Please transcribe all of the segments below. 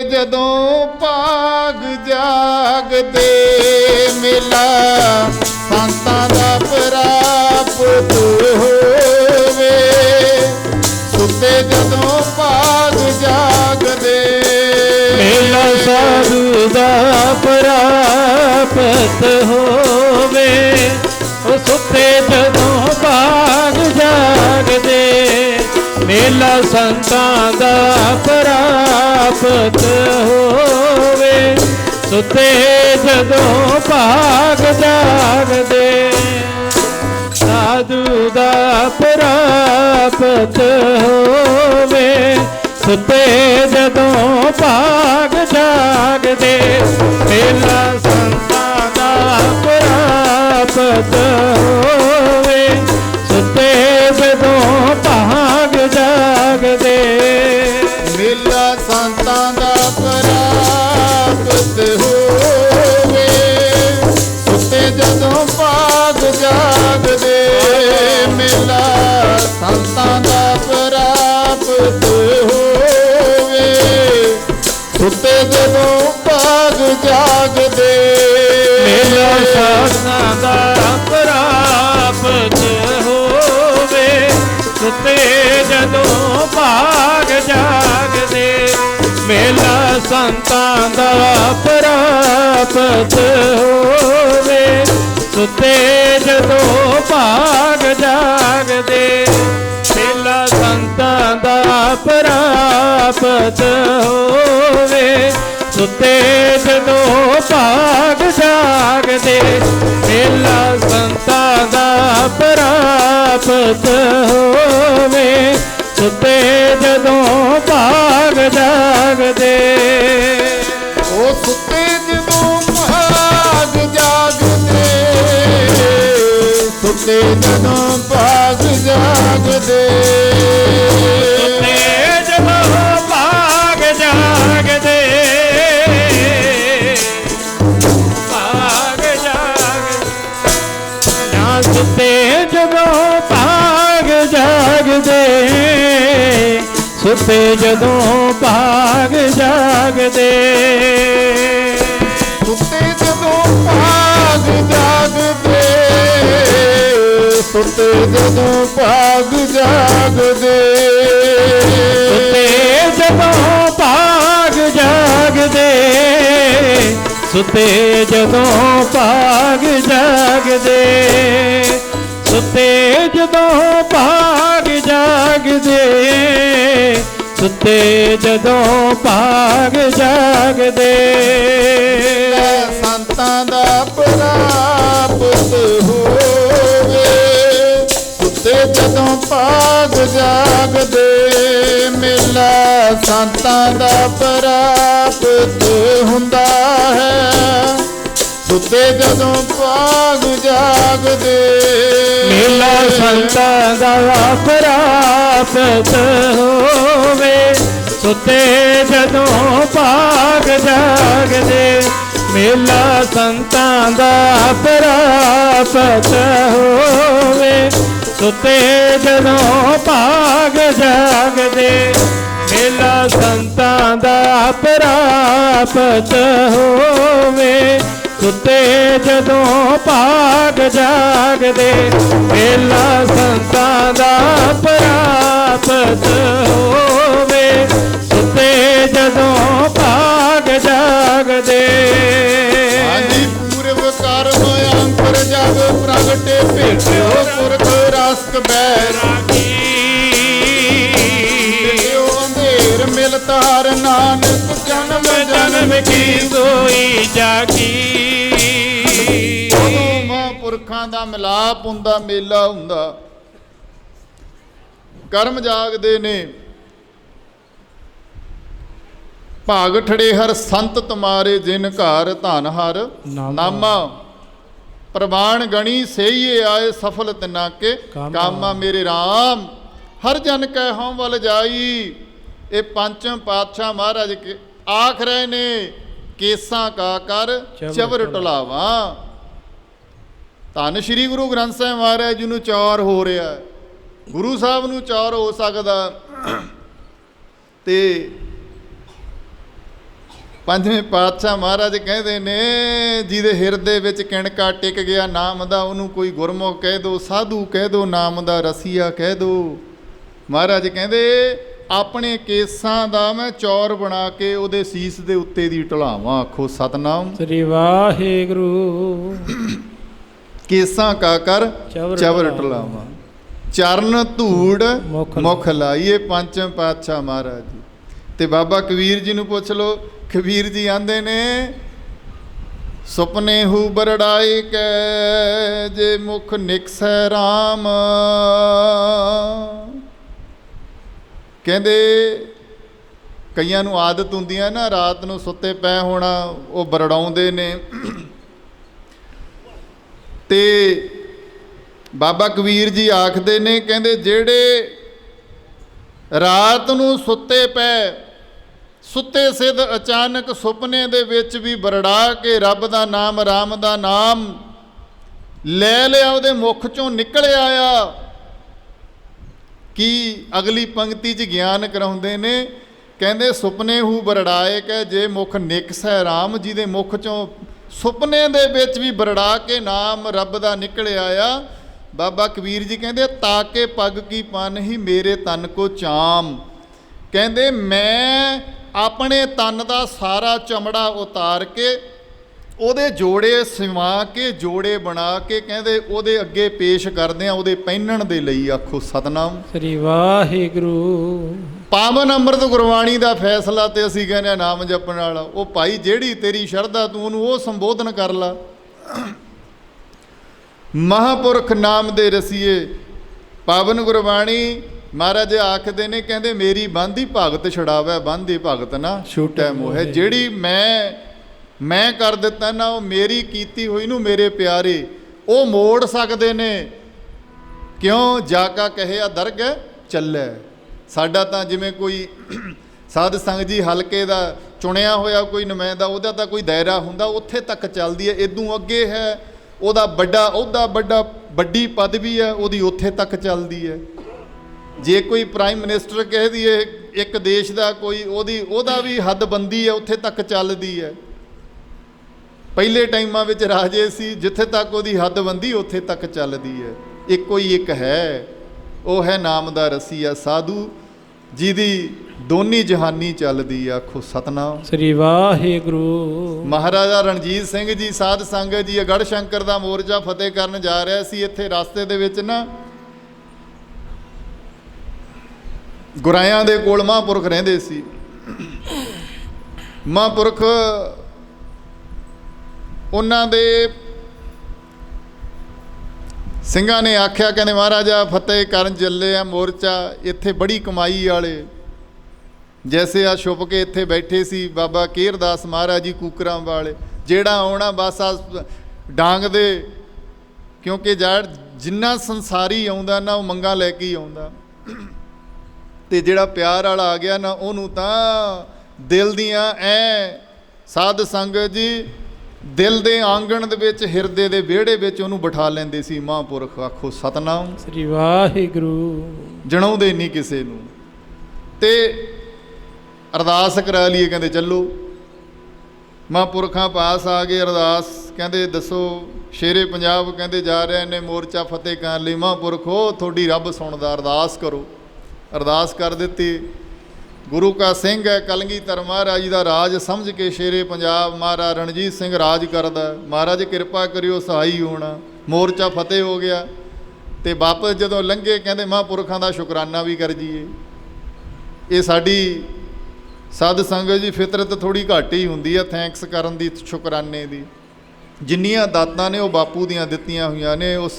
ਜਦੋਂ ਭਾਗ ਜਾਗਦੇ ਮੇਲਾ, ਸੰਤਾਂ ਦਾ ਪ੍ਰਾਪਤ ਹੋਵੇ। ਸੁੱਤੇ ਜਦੋਂ ਭਾਗ ਜਾਗਦੇ ਮੇਲਾ ਸਾਧੂ ਦਾ ਪ੍ਰਾਪਤ ਹੋਵੇ। ਮੇਲਾ ਸੰਤਾਂ ਦਾ ਪ੍ਰਾਪਤ ਹੋਵੇ, ਸੁਤੇ ਜਦੋਂ ਭਾਗ ਜਾਗਦੇ। ਸਾਧੂ ਦਾ ਪ੍ਰਾਪਤ ਹੋਵੇ, ਸੁਤੇ ਜਦੋਂ ਭਾਗ ਜਾਗਦੇ। ਮੇਲਾ ਸੰਤਾਂ ਦਾ ਪ੍ਰਾਪਤ ਸੁੱਤੇ ਜਦੋਂ ਭਾਗ ਜਾਗਦੇ, ਮੇਲਾ ਸਾਧਨਾ ਦਾ ਪ੍ਰਾਪਤ ਹੋਵੇ। ਸੁਤੇ ਜਦੋਂ ਭਾਗ ਜਾਗਦੇ, ਮੇਲਾ ਸੰਤਾਂ ਦਾ ਪ੍ਰਾਪਤ ਹੋਵੇ। ਸੁਤੇ ਜਦੋਂ ਭਾਗ ਜਾਗਦੇ, ਮੇਲਾ ਸੰਤਾਂ ਦਾ ਪ੍ਰਾਪਤ ਹੋਵੇ। ਸੁਤੇ ਜਦੋਂ ਭਾਗ ਜਾਗਦੇ, ਮੇਲਾ ਸੰਤਾਂ ਦਾ ਪ੍ਰਾਪਤ ਹੋਵੇ। ਸੁਤੇ ਜਦੋਂ ਭਾਗ ਜਾਗਦੇ। ਉਹ ਸੁੱਤੇ ਜਦੋਂ ਭਾਗ ਜਾਗਦੇ, ਸੁੱਤੇ ਜਦੋਂ ਭਾਗ ਜਾਗਦੇ। ਸੁਤੇ ਜਦੋਂ ਭਾਗ ਜਾਗਦੇ, ਸੁਤੇ ਜਦੋਂ ਭਾਗ ਜਾਗਦੇ। ਸੁੱਤੇ ਜਦੋਂ ਭਾਗ ਜਾਗਦੇ, ਸੁੱਤੇ ਜਦੋਂ ਭਾਗ ਜਾਗਦੇ। ਸੁਤੇ ਜਦੋਂ ਭਾਗ ਜਾਗਦੇ, ਸੁਤੇ ਜਦੋਂ ਭਾਗ ਜਾਗਦੇ, ਸੁਤੇ ਜਦੋਂ ਭਾਗ ਜਾਗਦੇ। ਸੰਤਾਂ ਦਾ ਪ੍ਰਾਪਤ ਹੋਵੇ, ਸੁੱਤੇ ਜਦੋਂ ਭਾਗ ਜਾਗਦੇ ਮੇਲਾ ਸੰਤਾਂ ਦਾ ਪ੍ਰਾਪਤ ਹੁੰਦਾ ਹੈ। ਸੁੱਤੇ ਜਦੋਂ ਭਾਗ ਜਾਗਦੇ। ਮੇਲਾ ਸੰਤਾਂ ਦਾ ਪ੍ਰਾਪਤ ਹੋਵੇ। ਸੁੱਤੇ ਜਦੋਂ ਭਾਗ ਜਾਗਦੇ। ਮੇਲਾ ਸੰਤਾਂ ਦਾ ਪ੍ਰਾਪਤ ਹੋਵੇ। ਸੁੱਤੇ ਜਦੋਂ ਪ੍ਰਾਪਤ ਹੋਵੇ, ਸੁਤੇ ਜਦੋਂ ਭਾਗ ਜਾਗਦੇ ਮੇਲਾ ਸੰਤਾਂ ਦਾ ਪ੍ਰਾਪਤ ਹੋਵੇ, ਸੁਤੇ ਜਦੋਂ ਭਾਗ ਜਾਗਦੇ। ਆਦੀ ਪੂਰਵ ਕਰਮ ਅੰਤਰ ਜਗ, ਪ੍ਰਗਟੇ ਭੇਟਿਓ ਪੁਰਖ ਰਸਕ ਬੈਰਾਗੀ ਕੀ ਸੋਈ ਜਾਗੀ। ਉਦੋਂ ਮਹਾਂਪੁਰਖਾਂ ਦਾ ਮਿਲਾਪ ਹੁੰਦਾ ਮੇਲਾ ਹੁੰਦਾ। ਕਰਮ ਜਾਗਦੇ ਨੇ। ਭਾਗ ਠੜੇ ਹਰ ਸੰਤ ਤੁਮਾਰੇ ਜਿਨ ਘਰ ਧਨ ਹਰ ਨਾਮਾ। ਪ੍ਰਵਾਨ ਗਣੀ ਸਈਏ ਆਏ ਸਫਲ ਤਿਨਾ ਕੇ ਕਾਮਾ। ਕਾਮਾ ਮੇਰੇ RAM ਹਰ ਜਨ ਕੈ ਹਉ ਵੱਲ ਜਾਈ। ਇਹ ਪੰਚਮ ਪਾਤਸ਼ਾਹ ਮਹਾਰਾਜ ਕੇ ਆਖ ਰਹੇ ਨੇ ਕੇਸਾਂ ਕਾ ਕਰ ਚਵਰ ਟੁਲਾਵਾ। ਧੰਨ ਸ਼੍ਰੀ ਗੁਰੂ ਗ੍ਰੰਥ ਸਾਹਿਬ ਮਹਾਰਾਜ ਜੀ ਨੂੰ ਚੌਰ ਹੋ ਰਿਹਾ। ਗੁਰੂ ਸਾਹਿਬ ਨੂੰ ਚੌਰ ਹੋ ਸਕਦਾ ਤੇ ਪੰਜਵੇਂ ਪਾਤਸ਼ਾਹ ਮਹਾਰਾਜ ਕਹਿੰਦੇ ਨੇ ਜਿਹਦੇ ਹਿਰਦੇ ਵਿੱਚ ਕਿਣਕਾ ਟਿਕ ਗਿਆ ਨਾਮ ਦਾ ਉਹਨੂੰ ਕੋਈ ਗੁਰਮੁਖ ਕਹਿ ਦੋ ਸਾਧੂ ਕਹਿ ਦੋ ਨਾਮ ਦਾ ਰਸੀਆ ਕਹਿ ਦੋ। ਮਹਾਰਾਜ ਕਹਿੰਦੇ ਆਪਣੇ ਕੇਸਾਂ ਦਾ ਮੈਂ ਚੌਰ ਬਣਾ ਕੇ ਉਹਦੇ ਸੀਸ ਦੇ ਉੱਤੇ ਦੀ ਢਲਾਵਾਂ ਆਖੋ ਸਤਨਾਮ। ਸ੍ਰੀ ਵਾਹਿਗੁਰੂ। ਕੇਸਾਂ ਕਾ ਕਰ ਚਵਰ ਢਲਾਵਾਂ। ਚਰਨ ਧੂੜ ਮੁਖ ਲਾਈਏ। ਪੰਚਮ ਪਾਤਸ਼ਾਹ ਮਹਾਰਾਜ ਜੀ। ਤੇ ਬਾਬਾ ਕਬੀਰ ਜੀ ਨੂੰ ਪੁੱਛ ਲਓ ਕਬੀਰ ਜੀ ਆਂਦੇ ਨੇ ਸੁਪਨੇ ਹੂ ਬਰੜਾਈ ਕੈ ਜੇ ਮੁਖ ਨਿਕਸੈ RAM ਕਹਿੰਦੇ ਕਈਆਂ ਨੂੰ ਆਦਤ ਹੁੰਦੀ ਹੈ ਨਾ, ਰਾਤ ਨੂੰ ਸੁੱਤੇ ਪੈ ਹੋਣਾ, ਉਹ ਬਰੜਾਉਂਦੇ ਨੇ। ਤੇ ਬਾਬਾ ਕਬੀਰ ਜੀ ਆਖਦੇ ਨੇ, ਕਹਿੰਦੇ ਜਿਹੜੇ ਰਾਤ ਨੂੰ ਸੁੱਤੇ ਪਏ, ਸੁੱਤੇ ਸਿੱਧ ਅਚਾਨਕ ਸੁਪਨੇ ਦੇ ਵਿੱਚ ਵੀ ਬਰੜਾ ਕੇ ਰੱਬ ਦਾ ਨਾਮ, ਰਾਮ ਦਾ ਨਾਮ ਲੈ ਲਿਆ, ਉਹਦੇ ਮੁਖ ਚੋਂ ਨਿਕਲ ਆਇਆ ਕੀ ਅਗਲੀ ਪੰਕਤੀ 'ਚ ਗਿਆਨ ਕਰਾਉਂਦੇ ਨੇ? ਕਹਿੰਦੇ, ਸੁਪਨੇ ਹੂ ਬਰੜਾਏ ਕਿ, ਜੇ ਮੁਖ ਨਿਕਸੈ ਰਾਮ ਦੇ ਮੁਖ ਚੋਂ ਸੁਪਨੇ ਦੇ ਵਿੱਚ ਵੀ ਬਰੜਾ ਕੇ ਨਾਮ ਰੱਬ ਦਾ ਨਿਕਲਿਆ ਆ ਬਾਬਾ ਕਬੀਰ ਜੀ ਕਹਿੰਦੇ, ਤਾਕੇ ਪੱਗ ਕੀ ਪਨ ਹੀ ਮੇਰੇ ਤਨ ਕੋ ਚਾਮ। ਕਹਿੰਦੇ, ਮੈਂ ਆਪਣੇ ਤਨ ਦਾ ਸਾਰਾ ਚਮੜਾ ਉਤਾਰ ਕੇ ਉਹਦੇ ਜੋੜੇ ਸਿਵਾ ਕੇ ਜੋੜੇ ਬਣਾ ਕੇ ਕਹਿੰਦੇ ਉਹਦੇ ਅੱਗੇ ਪੇਸ਼ ਕਰਦੇ ਆ ਉਹਦੇ ਪਹਿਨਣ ਦੇ ਲਈ ਆਖੋ ਸਤਨਾਮ। ਸ੍ਰੀ ਵਾਹਿਗੁਰੂ। ਪਾਵਨ ਅੰਮ੍ਰਿਤ ਗੁਰਬਾਣੀ ਦਾ ਫੈਸਲਾ ਤੇ ਅਸੀਂ ਕਹਿੰਦੇ ਹਾਂ ਨਾਮ ਜਪਣ ਵਾਲਾ ਉਹ ਭਾਈ ਜਿਹੜੀ ਤੇਰੀ ਸ਼ਰਧਾ ਤੂੰ ਉਹਨੂੰ ਉਹ ਸੰਬੋਧਨ ਕਰ ਲਾ। ਮਹਾਪੁਰਖ ਨਾਮ ਦੇ ਰਸੀਏ ਪਾਵਨ ਗੁਰਬਾਣੀ ਮਹਾਰਾਜ ਆਖਦੇ ਨੇ ਕਹਿੰਦੇ ਮੇਰੀ ਬੰਦੀ ਭਗਤ ਛਡਾਵੇ ਬੰਦੀ ਭਗਤ ਨਾ ਛੂਟੈ ਮੋਹਿ। ਜਿਹੜੀ ਮੈਂ ਮੈਂ ਕਰ ਦਿੱਤਾ ਨਾ, ਉਹ ਮੇਰੀ ਕੀਤੀ ਹੋਈ ਨੂੰ ਮੇਰੇ ਪਿਆਰੇ। ਉਹ ਮੋੜ ਸਕਦੇ ਨੇ। ਕਿਉਂ? ਜਾ ਕਾ ਕਹਿਆ ਦਰਗ ਚੱਲੇ। ਸਾਡਾ ਤਾਂ ਜਿਵੇਂ ਕੋਈ ਸਾਧ ਸੰਗਤ ਜੀ ਹਲਕੇ ਦਾ ਚੁਣਿਆ ਹੋਇਆ ਕੋਈ ਨੁਮਾਇੰਦਾ, ਉਹਦਾ ਤਾਂ ਕੋਈ ਦਾਇਰਾ ਹੁੰਦਾ, ਉੱਥੇ ਤੱਕ ਚੱਲਦੀ ਹੈ। ਇਦੋਂ ਅੱਗੇ ਹੈ, ਉਹਦਾ ਵੱਡਾ ਉਹਦਾ ਵੱਡਾ ਵੱਡੀ ਪਦਵੀ ਹੈ, ਉਹਦੀ ਉੱਥੇ ਤੱਕ ਚੱਲਦੀ ਹੈ। ਜੇ ਕੋਈ ਪ੍ਰਾਈਮ ਮਿਨਿਸਟਰ ਕਹਿ ਦਈਏ, ਇੱਕ ਦੇਸ਼ ਦਾ ਕੋਈ, ਉਹਦੀ, ਉਹਦਾ ਵੀ ਹੱਦਬੰਦੀ ਹੈ, ਉੱਥੇ ਤੱਕ ਚੱਲਦੀ ਹੈ। ਪਹਿਲੇ ਟਾਈਮਾਂ ਵਿੱਚ ਰਾਜੇ ਸੀ ਜਿੱਥੇ ਤੱਕ ਉਹਦੀ ਹੱਦਬੰਦੀ ਉੱਥੇ ਤੱਕ ਚੱਲਦੀ ਹੈ। ਇੱਕੋ ਹੀ ਇੱਕ ਹੈ ਉਹ ਹੈ ਨਾਮ ਦਾ ਰਸੀਆ ਸਾਧੂ ਜਿਹਦੀ ਦੋਨੀ ਜਹਾਨੀ ਚੱਲਦੀ ਆਖੋ ਸਤਨਾਮ। ਸ੍ਰੀ ਵਾਹਿਗੁਰੂ। ਮਹਾਰਾਜਾ ਰਣਜੀਤ ਸਿੰਘ ਜੀ ਸਾਧ ਸੰਗਤ ਜੀ ਅਗੜ ਸ਼ੰਕਰ ਦਾ ਮੋਰਚਾ ਫਤਿਹ ਕਰਨ ਜਾ ਰਿਹਾ ਸੀ। ਇੱਥੇ ਰਸਤੇ ਦੇ ਵਿੱਚ ਨਾ ਗੁਰਾਇਆਂ ਦੇ ਕੋਲ ਮਹਾਂਪੁਰਖ ਰਹਿੰਦੇ ਸੀ। ਮਹਾਂਪੁਰਖ ਉਹਨਾਂ ਦੇ ਸਿੰਘਾਂ ਨੇ ਆਖਿਆ, ਕਹਿੰਦੇ, ਮਹਾਰਾਜਾ, ਫਤਿਹ ਕਰਨ ਚੱਲੇ ਆ ਮੋਰਚਾ, ਇੱਥੇ ਬੜੀ ਕਮਾਈ ਵਾਲੇ। ਜੈਸੇ ਆ ਛੁਪ ਕੇ ਇੱਥੇ ਬੈਠੇ ਸੀ ਬਾਬਾ ਕੇਰਦਾਸ ਮਹਾਰਾਜ ਜੀ ਕੂਕਰਾਂ ਵਾਲੇ। ਜਿਹੜਾ ਆਉਣਾ ਬਸ ਆ ਡਾਂਗ ਦੇ, ਕਿਉਂਕਿ ਜੜ ਜਿੰਨਾ ਸੰਸਾਰੀ ਆਉਂਦਾ ਨਾ, ਉਹ ਮੰਗਾ ਲੈ ਕੇ ਹੀ ਆਉਂਦਾ। ਤੇ ਜਿਹੜਾ ਪਿਆਰ ਵਾਲਾ ਆ ਗਿਆ ਨਾ, ਉਹਨੂੰ ਤਾਂ ਦਿਲ ਦੀਆਂ ਐ ਸਾਧ ਸੰਗਤ ਜੀ ਦਿਲ ਦੇ ਆਂਗਣ ਦੇ ਵਿੱਚ ਹਿਰਦੇ ਦੇ ਵਿਹੜੇ ਵਿੱਚ ਉਹਨੂੰ ਬਿਠਾ ਲੈਂਦੇ ਸੀ ਮਹਾਂਪੁਰਖ ਆਖੋ ਸਤਨਾਮ। ਸ੍ਰੀ ਵਾਹਿਗੁਰੂ। ਜਣਾਉਂਦੇ ਨਹੀਂ ਕਿਸੇ ਨੂੰ। ਤੇ ਅਰਦਾਸ ਕਰਾ ਲਈਏ ਕਹਿੰਦੇ ਚੱਲੋ। ਮਹਾਂਪੁਰਖਾਂ ਪਾਸ ਆ ਗਏ ਅਰਦਾਸ ਕਹਿੰਦੇ ਦੱਸੋ ਸ਼ੇਰੇ ਪੰਜਾਬ ਕਹਿੰਦੇ ਜਾ ਰਹੇ ਨੇ ਮੋਰਚਾ ਫਤਿਹ ਕਰਨ ਲਈ। ਮਹਾਂਪੁਰਖੋ ਤੁਹਾਡੀ ਰੱਬ ਸੁਣਦਾ ਅਰਦਾਸ ਕਰੋ। ਅਰਦਾਸ ਕਰ ਦਿੱਤੀ। ਗੁਰੂ ਕਾ ਸਿੰਘ ਹੈ ਕਲਗੀਧਰ ਮਹਾਰਾਜ ਦਾ ਰਾਜ, ਸਮਝ ਕੇ ਸ਼ੇਰੇ ਪੰਜਾਬ, ਮਹਾਰਾਜ ਰਣਜੀਤ ਸਿੰਘ ਰਾਜ ਕਰਦਾ ਮਹਾਰਾਜ ਕਿਰਪਾ ਕਰਿਓ, ਸਹਾਈ ਹੋਣਾ। ਮੋਰਚਾ ਫਤਿਹ ਹੋ ਗਿਆ। ਤੇ ਵਾਪਸ ਜਦੋਂ ਲੰਘੇ, ਕਹਿੰਦੇ ਮਹਾਂਪੁਰਖਾਂ ਦਾ ਸ਼ੁਕਰਾਨਾ ਵੀ ਕਰ ਜੀਏ ਇਹ ਸਾਡੀ ਸਾਧ ਸੰਗਤ ਜੀ, ਫਿਤਰਤ ਥੋੜੀ ਘੱਟ ਹੀ ਹੁੰਦੀ ਆ ਥੈਂਕਸ ਕਰਨ ਦੀ, ਸ਼ੁਕਰਾਨੇ ਦੀ। ਜਿੰਨੀਆਂ ਦਾਤਾਂ ਨੇ, ਉਹ ਬਾਪੂ ਦੀਆਂ ਦਿੱਤੀਆਂ ਹੋਈਆਂ ਨੇ, ਉਸ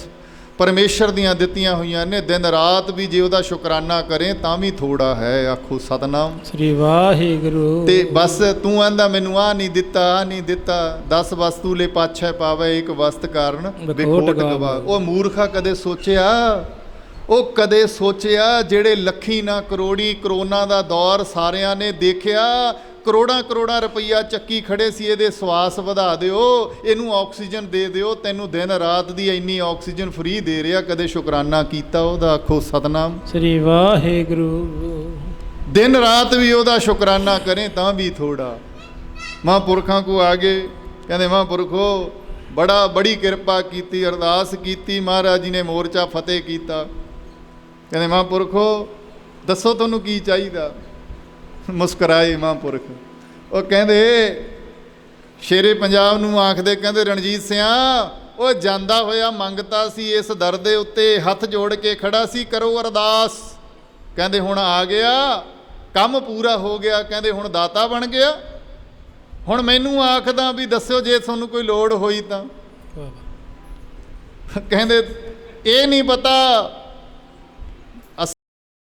ਪਰਮੇਸ਼ਰ ਦੀਆਂ ਦਿੱਤੀਆਂ ਹੋਈਆਂ ਨੇ ਦਿਨ ਰਾਤ ਵੀ ਜੇ ਉਹਦਾ ਸ਼ੁਕਰਾਨਾ ਕਰੇ ਤਾਂ ਵੀ ਥੋੜਾ ਹੈ ਆਖੋ ਸਤਨਾਮ। ਸ੍ਰੀ ਵਾਹਿਗੁਰੂ। ਤੇ ਬਸ ਤੂੰ ਆਂਦਾ ਮੈਨੂੰ ਆ ਨਹੀਂ ਦਿੱਤਾ ਆ ਨਹੀਂ ਦਿੱਤਾ 10 ਵਸਤੂ ਲੈ ਪਾਛੈ ਪਾਵੇ ਇੱਕ ਵਸਤ ਕਾਰਨ ਵਿਖੋਟ। ਗਵਾ। ਉਹ ਮੂਰਖਾ ਕਦੇ ਸੋਚਿਆ? ਉਹ ਕਦੇ ਸੋਚਿਆ ਜਿਹੜੇ ਲੱਖੀ ਨਾ ਕਰੋੜੀ ਕਰੋਨਾ ਦਾ ਦੌਰ ਸਾਰਿਆਂ ਨੇ ਦੇਖਿਆ ਕਰੋੜਾਂ ਕਰੋੜਾਂ ਰੁਪਈਆ ਚੱਕੀ ਖੜੇ ਸੀ ਇਹਦੇ ਸਵਾਸ ਵਧਾ ਦਿਓ ਇਹਨੂੰ ਆਕਸੀਜਨ ਦੇ ਦਿਓ ਤੈਨੂੰ ਦਿਨ ਰਾਤ ਦੀ ਇੰਨੀ ਆਕਸੀਜਨ ਫ੍ਰੀ ਦੇ ਰਿਹਾ ਕਦੇ ਸ਼ੁਕਰਾਨਾ ਕੀਤਾ ਉਹਦਾ ਆਖੋ ਸਤਨਾਮ। ਸ੍ਰੀ ਵਾਹਿਗੁਰੂ। ਦਿਨ ਰਾਤ ਵੀ ਉਹਦਾ ਸ਼ੁਕਰਾਨਾ ਕਰੇ ਤਾਂ ਵੀ ਥੋੜਾ ਮਹਾਂਪੁਰਖਾਂ ਕੋ ਆ ਗਏ ਕਹਿੰਦੇ ਮਹਾਂਪੁਰਖੋ ਬੜਾ ਬੜੀ ਕਿਰਪਾ ਕੀਤੀ ਅਰਦਾਸ ਕੀਤੀ ਮਹਾਰਾਜ ਜੀ ਨੇ ਮੋਰਚਾ ਫਤਿਹ ਕੀਤਾ। ਕਹਿੰਦੇ ਮਹਾਂਪੁਰਖੋ ਦੱਸੋ ਤੁਹਾਨੂੰ ਕੀ ਚਾਹੀਦਾ? ਮੁਸਕਰਾਏ ਮਹਾਂਪੁਰਖ ਉਹ ਕਹਿੰਦੇ ਸ਼ੇਰੇ ਪੰਜਾਬ ਨੂੰ ਆਖਦੇ ਕਹਿੰਦੇ ਰਣਜੀਤ ਸਿਆ ਉਹ ਜਾਂਦਾ ਹੋਇਆ ਮੰਗਤਾ ਸੀ ਇਸ ਦਰ ਦੇ ਉੱਤੇ ਹੱਥ ਜੋੜ ਕੇ ਖੜਾ ਸੀ ਕਰੋ ਅਰਦਾਸ। ਕਹਿੰਦੇ ਹੁਣ ਆ ਗਿਆ ਕੰਮ ਪੂਰਾ ਹੋ ਗਿਆ। ਕਹਿੰਦੇ ਹੁਣ ਦਾਤਾ ਬਣ ਗਿਆ। ਹੁਣ ਮੈਨੂੰ ਆਖਦਾ ਵੀ ਦੱਸਿਓ ਜੇ ਤੁਹਾਨੂੰ ਕੋਈ ਲੋੜ ਹੋਈ ਤਾਂ। ਕਹਿੰਦੇ ਇਹ ਨਹੀਂ ਪਤਾ